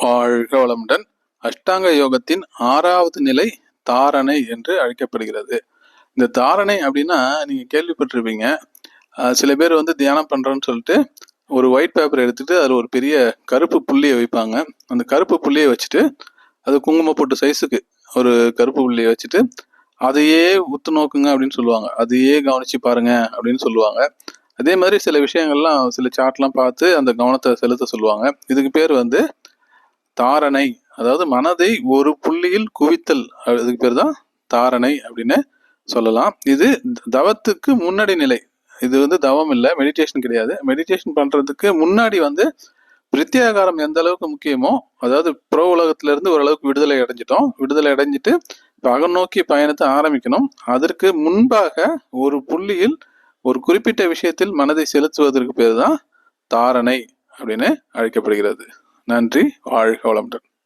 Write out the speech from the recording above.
வாழ்க வளமுடன். அஷ்டாங்க யோகத்தின் ஆறாவது நிலை தாரணை என்று அழைக்கப்படுகிறது. இந்த தாரணை அப்படின்னா நீங்க கேள்விப்பட்டிருப்பீங்க. சில பேர் வந்து தியானம் பண்றோம்னு சொல்லிட்டு ஒரு ஒயிட் பேப்பர் எடுத்துட்டு அதில் ஒரு பெரிய கருப்பு புள்ளியை வைப்பாங்க. அந்த கருப்பு புள்ளியை வச்சுட்டு அது குங்கும போட்டு சைஸுக்கு ஒரு கருப்பு புள்ளியை வச்சுட்டு அதையே உத்து நோக்குங்க அப்படின்னு சொல்லுவாங்க. அதையே கவனிச்சு பாருங்க அப்படின்னு சொல்லுவாங்க. அதே மாதிரி சில விஷயங்கள்லாம் சில சார்ட்லாம் பார்த்து அந்த கவனத்தை செலுத்த சொல்லுவாங்க. இதுக்கு பேர் வந்து தாரணை அதாவது மனதை ஒரு புள்ளியில் குவித்தல் அதுக்கு பேர் தான் தாரணை அப்படின்னு சொல்லலாம். இது தவத்துக்கு முன்னாடி நிலை. இது வந்து தவம் இல்லை மெடிடேஷன் கிடையாது. மெடிடேஷன் பண்றதுக்கு முன்னாடி வந்து பிரத்யாகாரம் எந்த அளவுக்கு முக்கியமோ அதாவது புற உலகத்துல இருந்து ஓரளவுக்கு விடுதலை அடைஞ்சிட்டோம். விடுதலை அடைஞ்சிட்டு இப்போ அகநோக்கி பயணத்தை ஆரம்பிக்கணும். அதற்கு முன்பாக ஒரு புள்ளியில் ஒரு குறிப்பிட்ட விஷயத்தில் மனதை செலுத்துவதற்கு பேர் தான் தாரணை அப்படின்னு அழைக்கப்படுகிறது. நன்றி. வாழ்க வளமுடன்.